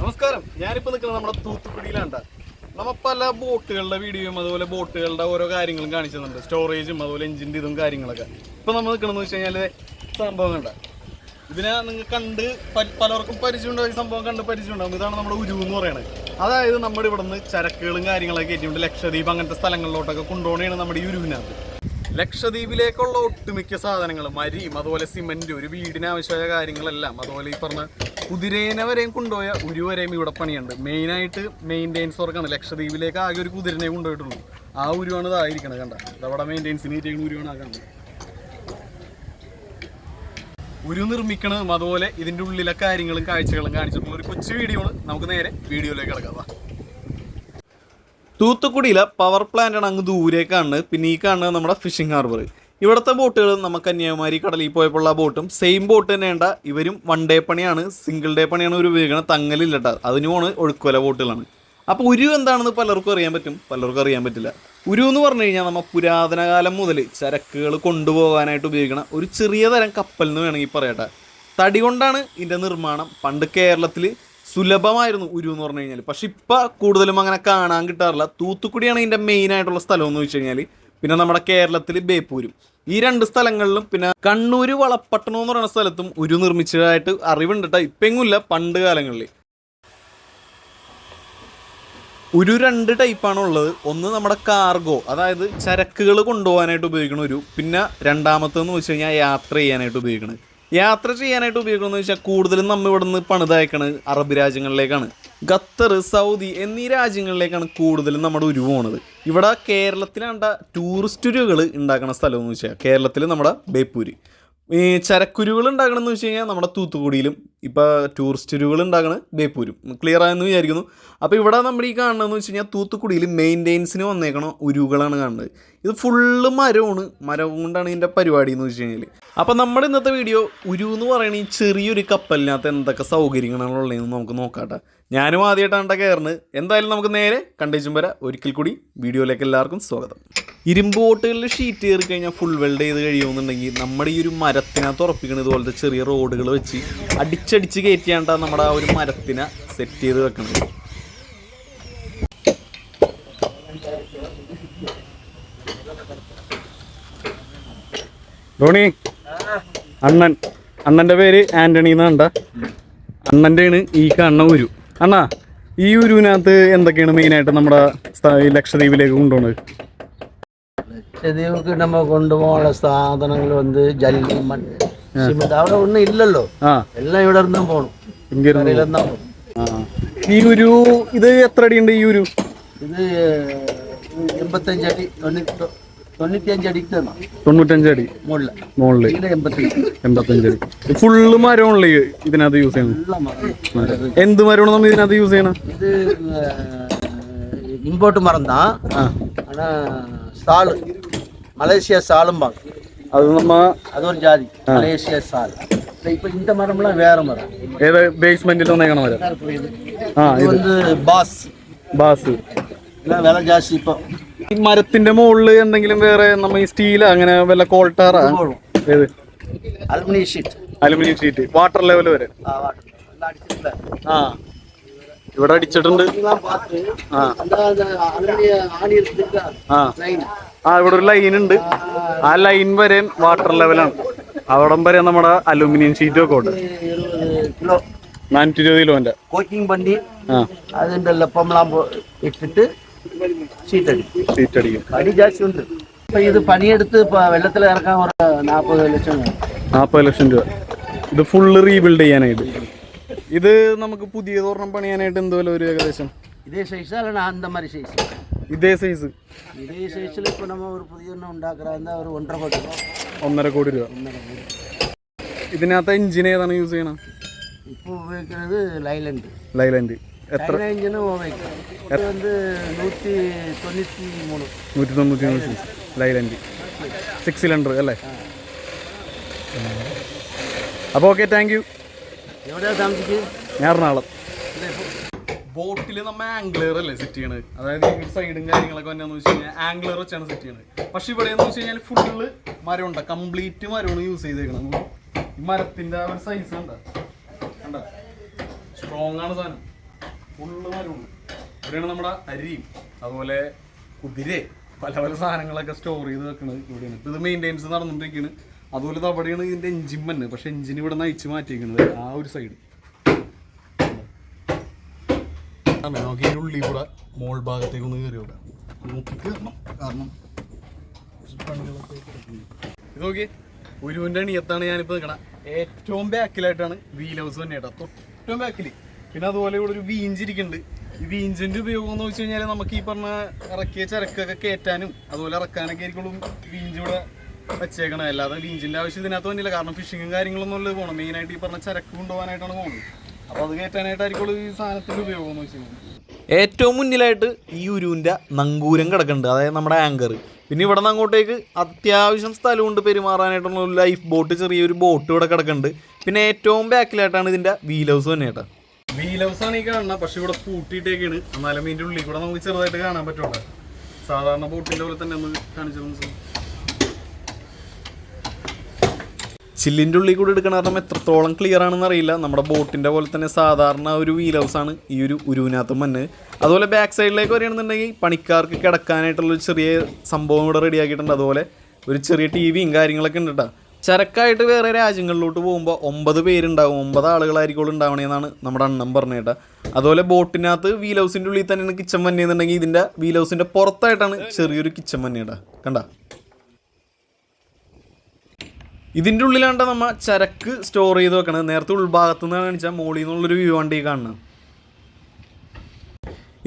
നമസ്കാരം. ഞാനിപ്പോ നിൽക്കുന്നത് നമ്മുടെ തൂത്തുക്കുടിയിലാണ് നമ്മ പല ബോട്ടുകളുടെ വീഡിയോയും അതുപോലെ ബോട്ടുകളുടെ ഓരോ കാര്യങ്ങളും കാണിച്ചിട്ടുണ്ട്. സ്റ്റോറേജും അതുപോലെ എഞ്ചിന്റെ ഇതും കാര്യങ്ങളൊക്കെ. ഇപ്പൊ നമ്മൾ നിൽക്കണമെന്ന് വെച്ച് കഴിഞ്ഞാൽ സംഭവം കണ്ട. ഇതിനെ നിങ്ങൾ കണ്ട് പലർക്കും പരിചയമുണ്ടാവും ഈ സംഭവം കണ്ട് പരിചയമുണ്ടാവും. ഇതാണ് നമ്മുടെ ഉരു എന്ന് പറയുന്നത് അതായത് നമ്മുടെ ഇവിടുന്ന് ചരക്കുകളും കാര്യങ്ങളൊക്കെ ഏറ്റവും ലക്ഷദ്വീപ് അങ്ങനത്തെ സ്ഥലങ്ങളിലോട്ടൊക്കെ കൊണ്ടുപോകണേണ് നമ്മുടെ ഈ ഉരുവിനകത്ത്. ലക്ഷദ്വീപിലേക്കുള്ള ഒട്ടുമിക്ക സാധനങ്ങൾ മരിയും അതുപോലെ സിമെന്റ് ഒരു വീടിന് ആവശ്യമായ കാര്യങ്ങളെല്ലാം അതുപോലെ ഈ പറഞ്ഞ കുതിരേനെ വരെയും കൊണ്ടുപോയ ഒരു വരെയും ഇവിടെ പണിയുണ്ട്. മെയിനായിട്ട് മെയിന്റെയിൻസ് വർക്കാണ് ലക്ഷദ്വീപിലേക്ക് ആകെ ഒരു കുതിരനെ കൊണ്ടുപോയിട്ടുള്ളൂ. ആ ഉരുവാണ് ഇതായിരിക്കണം കണ്ട. ഇതവിടെ മെയിന്റെയിൻസിന് ഇരിക്കുന്ന ഉരുവാണ് ആ ഉരു നിർമ്മിക്കണതും അതുപോലെ ഇതിന്റെ ഉള്ളിലെ കാര്യങ്ങളും കാഴ്ചകളും കാണിച്ചിട്ടുള്ള ഒരു കൊച്ചു വീഡിയോ ആണ്. നമുക്ക് നേരെ വീഡിയോയിലേക്ക് കിടക്കാം. തൂത്തുക്കുടിയിലെ പവർ പ്ലാന്റ് ആണ് അങ്ങ് ദൂരേക്കാണ് പിന്നെ ഈ കാണുന്നത് നമ്മുടെ ഫിഷിംഗ് ഹാർബർ ഇവിടുത്തെ ബോട്ടുകൾ നമുക്ക് കന്യാകുമാരി കടലിൽ പോയപ്പോഴുള്ള ബോട്ടും സെയിം ബോട്ട് തന്നെയുണ്ട ഇവരും വൺ ഡേ പണിയാണ് സിംഗിൾ ഡേ പണിയാണ് ഒരു ഉപയോഗിക്കുന്നത് തങ്ങലില്ലട്ട അതിനു അതിനുമാണ് ഒഴുക്കുവല ബോട്ടുകളാണ്. അപ്പോൾ ഉരു എന്താണെന്ന് പലർക്കും അറിയാൻ പറ്റും. പലർക്കും അറിയാൻ പറ്റില്ല. ഉരു എന്ന് പറഞ്ഞു കഴിഞ്ഞാൽ നമ്മൾ പുരാതന കാലം മുതൽ ചരക്കുകൾ കൊണ്ടുപോകാനായിട്ട് ഉപയോഗിക്കുന്ന ഒരു ചെറിയ തരം കപ്പൽ എന്ന് വേണമെങ്കിൽ പറയട്ടെ തടി കൊണ്ടാണ് ഇതിന്റെ നിർമ്മാണം. പണ്ട് കേരളത്തിൽ സുലഭമായിരുന്നു ഉരു എന്ന് പറഞ്ഞു കഴിഞ്ഞാൽ പക്ഷെ ഇപ്പം കൂടുതലും അങ്ങനെ കാണാൻ കിട്ടാറില്ല. തൂത്തുക്കുടിയാണ് ഇതിന്റെ മെയിൻ ആയിട്ടുള്ള സ്ഥലം എന്ന് വെച്ച് കഴിഞ്ഞാൽ പിന്നെ നമ്മുടെ കേരളത്തിൽ ബേപ്പൂരും. ഈ രണ്ട് സ്ഥലങ്ങളിലും പിന്നെ കണ്ണൂർ വളപ്പട്ടണം എന്ന് പറയുന്ന സ്ഥലത്തും ഉരു നിർമ്മിച്ചതായിട്ട് അറിവുണ്ട് കേട്ടോ ഇപ്പം എങ്ങുമില്ല പണ്ട് കാലങ്ങളിൽ ഒരു രണ്ട് ടൈപ്പാണ് ഉള്ളത്. ഒന്ന് നമ്മുടെ കാർഗോ അതായത് ചരക്കുകൾ കൊണ്ടുപോകാനായിട്ട് ഉപയോഗിക്കുന്ന ഒരു പിന്നെ രണ്ടാമത്തെന്ന് വെച്ച് കഴിഞ്ഞാൽ യാത്ര ചെയ്യാനായിട്ട് ഉപയോഗിക്കുന്നത് യാത്ര ചെയ്യാനായിട്ട് ഉപയോഗിക്കുന്നത് വെച്ചാൽ കൂടുതലും നമ്മൾ ഇവിടെ നിന്ന് പണിതയക്കണത് അറബ് രാജ്യങ്ങളിലേക്കാണ്. ഖത്തർ സൗദി എന്നീ രാജ്യങ്ങളിലേക്കാണ് കൂടുതലും നമ്മുടെ ഉരു പോണത്. ഇവിടെ കേരളത്തിലാണ്ട ടൂറിസ്റ്റുകൾ ഉണ്ടാക്കുന്ന സ്ഥലമെന്ന് വെച്ചാൽ കേരളത്തിൽ നമ്മുടെ ബേപ്പൂര്. ഈ ചരക്കുരുകൾ ഉണ്ടാക്കണമെന്ന് വെച്ച് കഴിഞ്ഞാൽ നമ്മുടെ തൂത്തുക്കുടിയിലും ഇപ്പോൾ ടൂറിസ്റ്റുകൾ ഉണ്ടാക്കണത് ബേപ്പൂരും. ക്ലിയർ ആയെന്ന് വിചാരിക്കുന്നു. അപ്പോൾ ഇവിടെ നമ്മൾ ഈ കാണുന്നതെന്ന് വെച്ച് കഴിഞ്ഞാൽ തൂത്തുക്കുടിയിൽ മെയിന്റെനൻസിന് വന്നേക്കണ ഉരുകളാണ് കാണുന്നത്. ഇത് ഫുള്ള് മരമാണ്. മരം കൊണ്ടാണ് ഇതിന്റെ പരിപാടി എന്ന് വെച്ച് കഴിഞ്ഞാൽ അപ്പോൾ നമ്മുടെ ഇന്നത്തെ വീഡിയോ ഉരു എന്ന് പറയുന്ന ഈ ചെറിയൊരു കപ്പലിനകത്ത് എന്തൊക്കെ സൗകര്യങ്ങളാണ് ഉള്ളതെന്ന് നമുക്ക് നോക്കാട്ടെ. ഞാനും ആദ്യമായിട്ടാണ് കയറുന്നത്. എന്തായാലും നമുക്ക് നേരെ കണ്ടേച്ചും വരാം ഒരിക്കൽ കൂടി വീഡിയോയിലേക്ക് എല്ലാവർക്കും സ്വാഗതം. ഇരുമ്പ് ബോട്ടുകളിൽ ഷീറ്റ് കയറി കഴിഞ്ഞാൽ ഫുൾ വെൽഡ് ചെയ്ത് കഴിയുമെന്നുണ്ടെങ്കിൽ നമ്മുടെ ഈ ഒരു മരത്തിനകത്ത് ഉറപ്പിക്കുന്നത് ഇതുപോലത്തെ ചെറിയ റോഡുകൾ വെച്ച് അടിച്ചടിച്ച് കയറ്റിയാണ്ടാണ് നമ്മുടെ ആ ഒരു മരത്തിനെ സെറ്റ് ചെയ്ത് വെക്കുന്നത് ധോണി അണ്ണൻ. അണ്ണന്റെ പേര് ആന്റണി എന്നാണ്ട അണ്ണന്റെ ആണ് ഈ കാണുന്ന ഉരു. അണ്ണാ ഈ ഉരുവിനകത്ത് എന്തൊക്കെയാണ് മെയിനായിട്ട് നമ്മുടെ സ്ഥ- ഈ ലക്ഷദ്വീപിലേക്ക് കൊണ്ടുപോകുന്നത് ലക്ഷദ്വീപ് நம்ம கொண்டு போன சாதனங்கள் வந்து ஜல்லி மண் சிமெண்ட் അവിടെ ഒന്നും ഇല്ലല്ലോ ആ എല്ലാം ഇവിടെ ഇരുന്നും പോകണം ഇങ്ങനെ കരയിലെന്നാ പോകണം ആ ഈ ഉരു ഇത് എത്ര അടിയുണ്ട് ഈ ഉരു ഇത് എൺപത്തഞ്ച് അടി തൊണ്ണൂറ്റി തൊണ്ണൂറ്റി അഞ്ച് അടിക്ക് തന്നെ തൊണ്ണൂറ്റഞ്ച് അടി മുകളിൽ മുകളില് ഇതിൽ എൺപത്തഞ്ച് എൺപത്തഞ്ച് അടി ഫുള്ള് മരമാണല്ലേ ഈ ഇതിനകത്ത് യൂസ് ചെയ്യണം ഉള്ള മരം. എന്ത് മരമാണ് നമ്മൾ ഇതിനകത്ത് യൂസ് ചെയ്യണം ഇത് ഇമ്പോർട്ട് മരം தான் ആ ஆனா சால் மலேசியா சாலும்பாங்க അത് നമ്മ அது ஒரு ஜாதி மலேசியா சால் இப்போ இந்த மரம்லாம் வேற மரம் ഏത് ബേസ്മെന്റിൽ വന്നേക്കണ മരം ആ இது வந்து பாஸ் ബാസ് எல்லாம் விலை ஜாஸ்தி இப்போ ഈ മരത്തിന്റെ മുകളിൽ എന്തെങ്കിലും വേറെ നമ്മ ഈ സ്റ്റീൽ അങ്ങനെ വല്ല കോൾട്ടാറ ഏത്? Aluminium sheet. Aluminium sheet. Water level വരെ. ആ ഇവിടെ അടിച്ചിട്ടുണ്ട്. ആ. ഇവിടെ ഒരു ലൈൻ ഉണ്ട്. ആ ലൈൻ വരെ വാട്ടർ ലെവലാണ് അവിടം വരെ നമ്മുടെ അലുമിനിയം ഷീറ്റും ഒക്കെ ഉണ്ട്. കിലോ. നാനൂറ്റി ഇരുപത് കിലോന്റെ. കോച്ചിങ് വണ്ടി അതിന്റെ ലപ്പമെല്ലാം ഇട്ടിട്ട് ഇത് പണിയെടുത്ത് വെള്ളത്തിൽ ഇറക്കാൻ ഒരു നാൽപ്പത് ലക്ഷം നാൽപ്പത് ലക്ഷം രൂപ. ഇത് ഫുള്ള് റീബിൽഡ് ചെയ്യാനായിട്ട്. இது நமக்கு புதிய தோரணம் பணியானாയിട്ട് എന്ത് ഒരു ഏകദേശം? இதே സൈസ് இல்லைனா அந்த மாதிரி சைஸ் இதே சைஸ் இதே சைஸில் இப்போ நம்ம ஒரு ഒന്നര കോടി രൂപ. ഒന്നര കോടി രൂപ. ഇതിനകത്ത് എഞ്ചിൻ ഏതാണ് യൂസ് ചെയ്യണം? ഇപ്പൊ ഉപയോഗിക്കുന്നത് ലൈലൻഡ് ലൈലൻഡ് എത്ര? എഞ്ചിന് ഉപയോഗിക്കുന്നത് வந்து நூற்றி தொண்ணூற்றி மூணு നൂറ്റി തൊണ്ണൂറ്റി മൂന്ന് സി ലൈലൻഡ് സിക്സ് സിലിണ്ടർ അല്ലേ അപ്പോൾ ഓക്കെ താങ്ക് യു എവിടെയാ താമസിക്ക് ഞാൻ എറണാകുളം ബോട്ടിൽ നമ്മ ആംഗ്ലർ അല്ലേ സെറ്റ് ചെയ്യണത് അതായത് ഈ സൈഡും കാര്യങ്ങളൊക്കെ വന്നെന്ന് വെച്ച് കഴിഞ്ഞാൽ ആംഗ്ലർ വെച്ചാണ് സെറ്റ് ചെയ്യണത് പക്ഷെ ഇവിടെ എന്ന് വെച്ച് കഴിഞ്ഞാൽ ഫുള്ള് മരമുണ്ട് കംപ്ലീറ്റ് മരമാണ് യൂസ് ചെയ്തേക്കണം ഈ മരത്തിന്റെ ആ ഒരു സൈസ് കണ്ട കണ്ട സ്ട്രോങ് ആണ് സാധനം ഫുള്ള് മരമുണ്ട് ഇവിടെയാണ് നമ്മുടെ അരിയും അതുപോലെ കുതിര പല പല സാധനങ്ങളൊക്കെ സ്റ്റോർ ചെയ്ത് വെക്കുന്നത് ഇവിടെയാണ്. ഇത് മെയിന്റെനൻസ് നടന്നുകൊണ്ടിരിക്കുന്നത് അതുപോലെ അവിടെയാണ് ഇതിന്റെ എഞ്ചിൻ മണ്ണ് പക്ഷെ എഞ്ചിൻ ഇവിടെ നിന്ന് അയച്ച് മാറ്റിയിരിക്കുന്നത് ആ ഒരു സൈഡ് നമുക്ക് ഈ ഉള്ളിൽ കൂടെ മോൾ ഭാഗത്തേക്ക് ഒന്ന് കയറി നോക്കാം. നോക്കി കയറണം. കാരണം ഇത് നോക്കി ഉരുവിന്റെ അണിയത്താണ് ഞാനിപ്പോൾ നിൽക്കണം ഏറ്റവും ബാക്കിലായിട്ടാണ് വീൽ ഹൗസ് തന്നെ കേട്ടോ. തൊട്ടും ബാക്കിൽ പിന്നെ അതുപോലെ ഇവിടെ ഒരു വീഞ്ച് ഇരിക്കുന്നുണ്ട്. ഈ വീഞ്ചിന്റെ ഉപയോഗം എന്ന് വെച്ച് കഴിഞ്ഞാൽ നമുക്ക് ഈ പറഞ്ഞ ഇറക്കിയ ചരക്കൊക്കെ കയറ്റാനും അതുപോലെ ഇറക്കാനൊക്കെ ആയിരിക്കും വീഞ്ച് ഇവിടെ വെച്ചേക്കണത്. അല്ലാതെ വീഞ്ചിന്റെ ആവശ്യം ഇതിനകത്ത് വന്നില്ല. കാരണം ഫിഷിങ്ങും കാര്യങ്ങളൊന്നും ഉള്ളത് പോകണം മെയിനായിട്ട് ഈ പറഞ്ഞ ചരക്ക് കൊണ്ടുപോകാനായിട്ടാണ് പോകുന്നത്. അപ്പോൾ അത് കയറ്റാനായിട്ടായിരിക്കും ഈ സാധനത്തിന്റെ ഉപയോഗം എന്ന് വെച്ച് ഏറ്റവും മുന്നിലായിട്ട് ഈ ഉരുവിന്റെ നങ്കൂരം കിടക്കുന്നുണ്ട്. അതായത് നമ്മുടെ ആങ്കർ പിന്നെ ഇവിടെ നിന്ന് അങ്ങോട്ടേക്ക് അത്യാവശ്യം സ്ഥലമുണ്ട് പെരുമാറാനായിട്ടുള്ള ലൈഫ് ബോട്ട് ചെറിയൊരു ബോട്ട് ഇവിടെ കിടക്കുന്നുണ്ട്. പിന്നെ ഏറ്റവും ബാക്കിലായിട്ടാണ് ഇതിന്റെ വീൽ ഹൗസ് തന്നെ കേട്ടോ. വീൽ ഹൗസ് ആണ് ഈ കാണുന്നത്. പക്ഷെ ഇവിടെ പൂട്ടിയിട്ടേക്കാണ്. എന്നാലും ഇതിന്റെ ഉള്ളിൽ കൂടെ നമുക്ക് ചെറുതായിട്ട് കാണാൻ പറ്റുള്ളൂ സാധാരണ പൂട്ടിന്റെ പോലെ തന്നെ ഒന്ന് കാണിച്ചു ചില്ലിന്റെ ഉള്ളിൽ കൂടി എടുക്കണ കാരണം എത്രത്തോളം ക്ലിയർ ആണെന്ന് അറിയില്ല. നമ്മുടെ ബോട്ടിന്റെ പോലെ തന്നെ സാധാരണ ഒരു വീൽ ഹൗസ് ആണ് ഈ ഒരു ഉരുവിനകത്ത് മണ്ണ്. അതുപോലെ ബാക്ക് സൈഡിലേക്ക് വരികയാണെന്നുണ്ടെങ്കിൽ പണിക്കാർക്ക് കിടക്കാനായിട്ടുള്ള ഒരു ചെറിയ സംഭവം ഇവിടെ റെഡിയാക്കിയിട്ടുണ്ട് അതുപോലെ ഒരു ചെറിയ ടി വിയും കാര്യങ്ങളൊക്കെ ഉണ്ട് കേട്ടോ. ചരക്കായിട്ട് വേറെ രാജ്യങ്ങളിലോട്ട് പോകുമ്പോൾ ഒമ്പത് പേരുണ്ടാവും ഒമ്പത് ആളുകളായിരിക്കും ഉണ്ടാവണേന്നാണ് നമ്മുടെ അണ്ണം പറഞ്ഞേട്ട അതുപോലെ ബോട്ടിനകത്ത് വീൽ ഹൗസിന്റെ ഉള്ളിൽ തന്നെയാണ് കിച്ചൺ വന്നേന്നുണ്ടെങ്കിൽ ഇതിന്റെ വീൽ ഹൗസിന്റെ പുറത്തായിട്ടാണ് ചെറിയൊരു കിച്ചൺ വന്നേട്ടാ കണ്ട? ഇതിന്റെ ഉള്ളിലാണ്ട നമ്മ ചരക്ക് സ്റ്റോർ ചെയ്ത് വെക്കണത്. നേരത്തെ ഉൾഭാഗത്തു നിന്ന് കാണിച്ചാൽ മോളിൽ നിന്നുള്ളൊരു വ്യൂ ഈ കാണുന്നത്.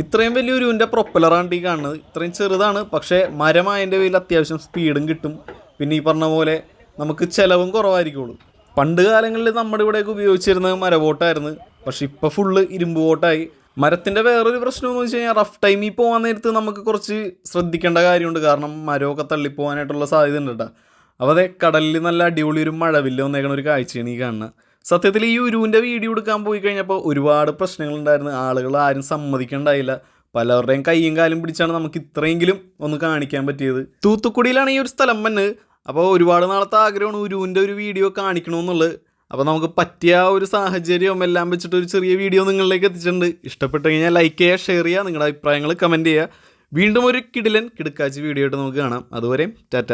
ഇത്രയും വലിയ ഉരുവിന്റെ പ്രൊപ്പലറാണ് ഈ കാണുന്നത്. ഇത്രയും ചെറുതാണ് പക്ഷേ മരമായതിന്റെ പേരിൽ അത്യാവശ്യം സ്പീഡും കിട്ടും. പിന്നെ ഈ പറഞ്ഞ പോലെ നമുക്ക് ചിലവും കുറവായിരിക്കുള്ളൂ. പണ്ട് കാലങ്ങളിൽ നമ്മുടെ ഇവിടെയൊക്കെ ഉപയോഗിച്ചിരുന്നത് മരബോട്ടായിരുന്നു. പക്ഷെ ഇപ്പോൾ ഫുള്ള് ഇരുമ്പ് ബോട്ടായി. മരത്തിന്റെ വേറൊരു പ്രശ്നം എന്ന് വെച്ച് കഴിഞ്ഞാൽ റഫ് ടൈമിൽ പോകാൻ നേരത്ത് നമുക്ക് കുറച്ച് ശ്രദ്ധിക്കേണ്ട കാര്യമുണ്ട്. കാരണം മരമൊക്കെ തള്ളിപ്പോകാനായിട്ടുള്ള സാധ്യത ഉണ്ട് കേട്ടോ. അപ്പോൾ അതെ കടലിൽ നല്ല അടിപൊളി ഒരു മഴവില്ല വന്നേക്കണ ഒരു കാഴ്ചയാണ് ഈ കാണുന്നത്. സത്യത്തിൽ ഈ ഉരുവിന്റെ വീഡിയോ എടുക്കാൻ പോയി കഴിഞ്ഞപ്പോൾ ഒരുപാട് പ്രശ്നങ്ങളുണ്ടായിരുന്നു. ആളുകൾ ആരും സമ്മതിക്കണ്ടായില്ല. പലവരുടെയും കൈയും കാലും പിടിച്ചാണ് നമുക്ക് ഇത്രയെങ്കിലും ഒന്ന് കാണിക്കാൻ പറ്റിയത്. തൂത്തുക്കുടിയിലാണ് ഈ ഒരു സ്ഥലം വന്ന് അപ്പോൾ ഒരുപാട് നാളത്തെ ആഗ്രഹമാണ് ഉരുവിന്റെ ഒരു വീഡിയോ കാണിക്കണമെന്നുള്ളത്. അപ്പോൾ നമുക്ക് പറ്റിയ ഒരു സാഹചര്യം എല്ലാം വെച്ചിട്ട് ഒരു ചെറിയ വീഡിയോ നിങ്ങളിലേക്ക് എത്തിച്ചിട്ടുണ്ട്. ഇഷ്ടപ്പെട്ട് കഴിഞ്ഞാൽ ലൈക്ക് ചെയ്യുക ഷെയർ ചെയ്യുക നിങ്ങളുടെ അഭിപ്രായങ്ങൾ കമന്റ് ചെയ്യുക. വീണ്ടും ഒരു കിടിലൻ കിടുക്കാച്ചി വീഡിയോ ആയിട്ട് നമുക്ക് കാണാം. അതുവരെയും ടാറ്റ.